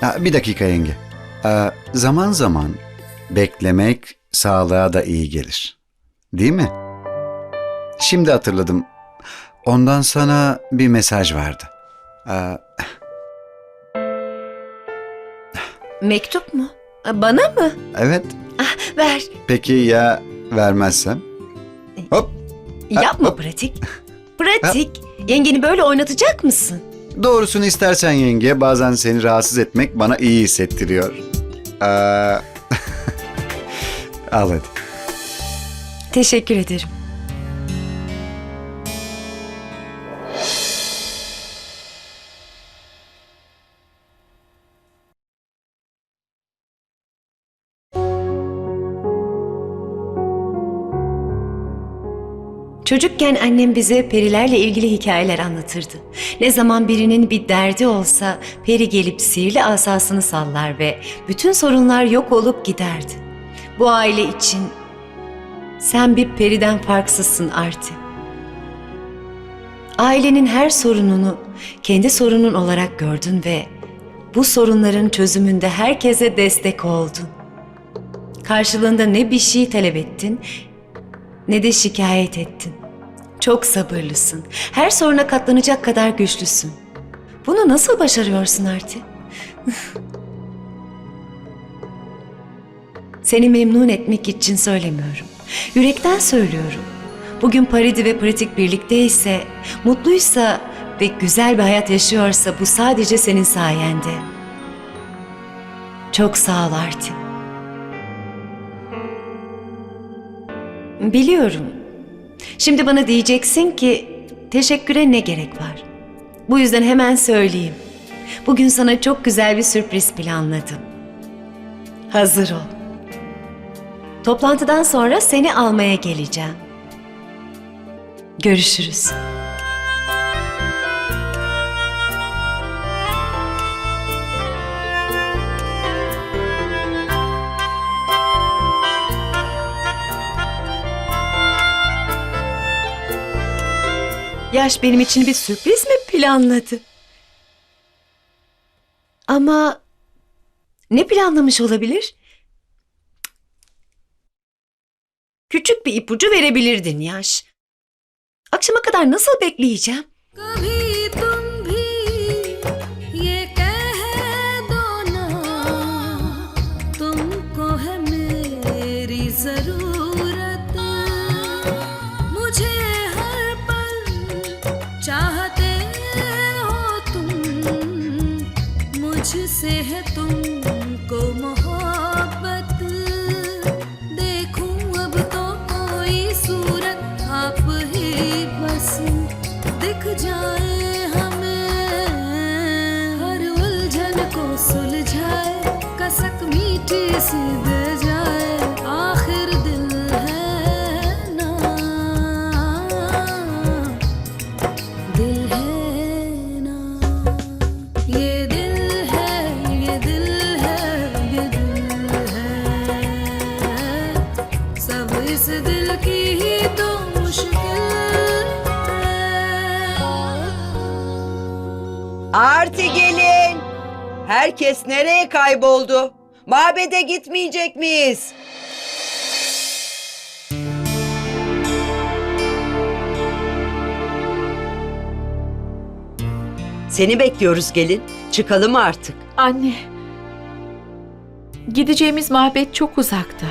Ha, bir dakika yenge. Ee, zaman zaman beklemek sağlığa da iyi gelir. Değil mi? Şimdi hatırladım. Ondan sana bir mesaj vardı. Ee, Mektup mu? Bana mı? evet. Ah, ver. Peki ya vermezsem? Hop. Yapma pratik. Pratik. Yengeni böyle oynatacak mısın? Doğrusunu istersen yenge bazen seni rahatsız etmek bana iyi hissettiriyor. Ee, al hadi. Teşekkür ederim. Çocukken annem bize perilerle ilgili hikayeler anlatırdı. Ne zaman birinin bir derdi olsa peri gelip sihirli asasını sallar ve bütün sorunlar yok olup giderdi. Bu aile için sen bir periden farksızsın Arti. Ailenin her sorununu kendi sorunun olarak gördün ve bu sorunların çözümünde herkese destek oldun. Karşılığında ne bir şey talep ettin ne de şikayet ettin. Çok sabırlısın. Her soruna katlanacak kadar güçlüsün. Bunu nasıl başarıyorsun Arti? Seni memnun etmek için söylemiyorum. Yürekten söylüyorum. Bugün Paridi ve Pratik birlikteyse, mutluysa ve güzel bir hayat yaşıyorsa bu sadece senin sayende. Çok sağ ol Arti. Biliyorum. Şimdi bana diyeceksin ki teşekküre ne gerek var? Bu yüzden hemen söyleyeyim. Bugün sana çok güzel bir sürpriz planladım. Hazır ol. Toplantıdan sonra seni almaya geleceğim. Görüşürüz. Yaş benim için bir sürpriz mi planladı? Ama ne planlamış olabilir? Küçük bir ipucu verebilirdin Yaş. Akşama kadar nasıl bekleyeceğim? कभी से है तुम Herkes nereye kayboldu? Mabede gitmeyecek miyiz? Seni bekliyoruz gelin. Çıkalım artık. Anne. Gideceğimiz mabet çok uzakta.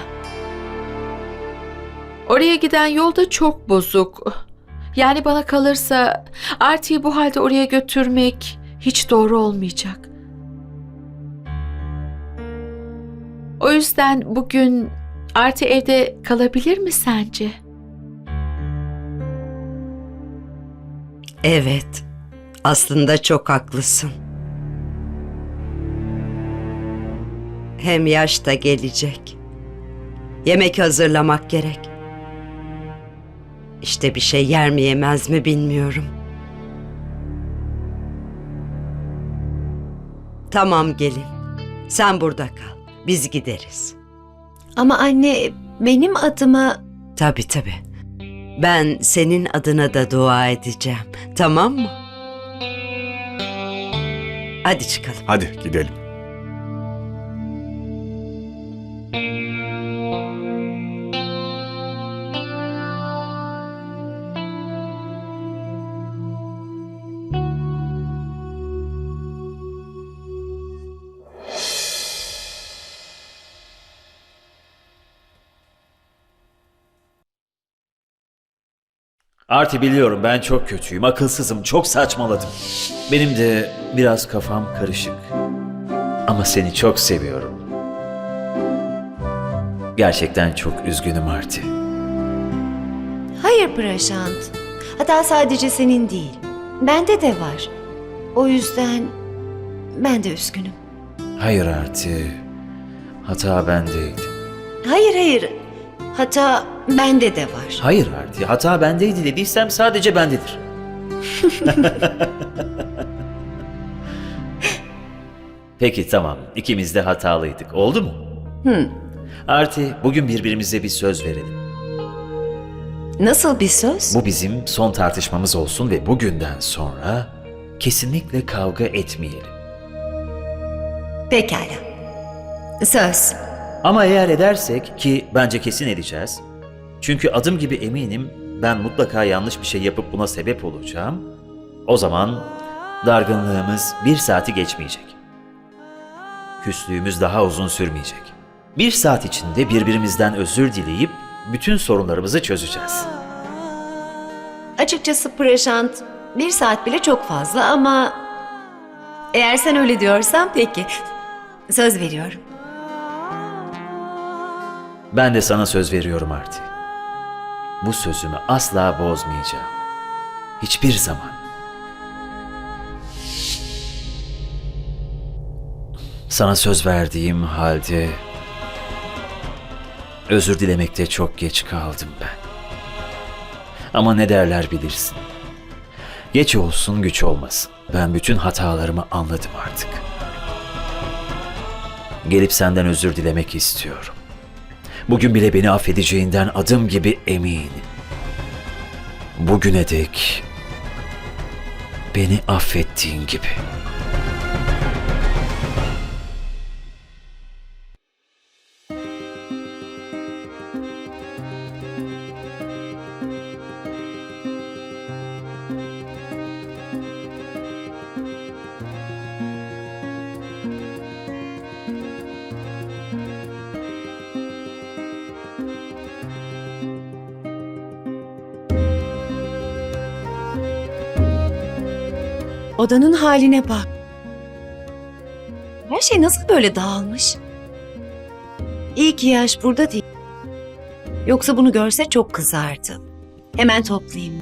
Oraya giden yol da çok bozuk. Yani bana kalırsa Arti'yi bu halde oraya götürmek hiç doğru olmayacak. O yüzden bugün Arti evde kalabilir mi sence? Evet. Aslında çok haklısın. Hem yaş da gelecek. Yemek hazırlamak gerek. İşte bir şey yer mi yemez mi bilmiyorum. Tamam gelin. Sen burada kal. Biz gideriz. Ama anne benim adıma Tabii tabii. Ben senin adına da dua edeceğim. Tamam mı? Hadi çıkalım. Hadi gidelim. Artı biliyorum ben çok kötüyüm, akılsızım, çok saçmaladım. Benim de biraz kafam karışık. Ama seni çok seviyorum. Gerçekten çok üzgünüm Arti. Hayır Prashant. Hata sadece senin değil. Bende de var. O yüzden ben de üzgünüm. Hayır Arti. Hata bendeydi. Hayır hayır. Hata bende de var. Hayır Arti, hata bendeydi dediysem sadece bendedir. Peki tamam, ikimiz de hatalıydık. Oldu mu? Hı. Arti, bugün birbirimize bir söz verelim. Nasıl bir söz? Bu bizim son tartışmamız olsun ve bugünden sonra kesinlikle kavga etmeyelim. Pekala. Söz. Ama eğer edersek ki bence kesin edeceğiz. Çünkü adım gibi eminim ben mutlaka yanlış bir şey yapıp buna sebep olacağım. O zaman dargınlığımız bir saati geçmeyecek. Küslüğümüz daha uzun sürmeyecek. Bir saat içinde birbirimizden özür dileyip bütün sorunlarımızı çözeceğiz. Açıkçası Prashant bir saat bile çok fazla ama eğer sen öyle diyorsan peki. Söz veriyorum. Ben de sana söz veriyorum Arti. Bu sözümü asla bozmayacağım. Hiçbir zaman. Sana söz verdiğim halde özür dilemekte çok geç kaldım ben. Ama ne derler bilirsin. Geç olsun güç olmasın. Ben bütün hatalarımı anladım artık. Gelip senden özür dilemek istiyorum. Bugün bile beni affedeceğinden adım gibi eminim. Bugüne dek beni affettiğin gibi. Odanın haline bak. Her şey nasıl böyle dağılmış? İyi ki yaş burada değil. Yoksa bunu görse çok kızardı. Hemen toplayayım.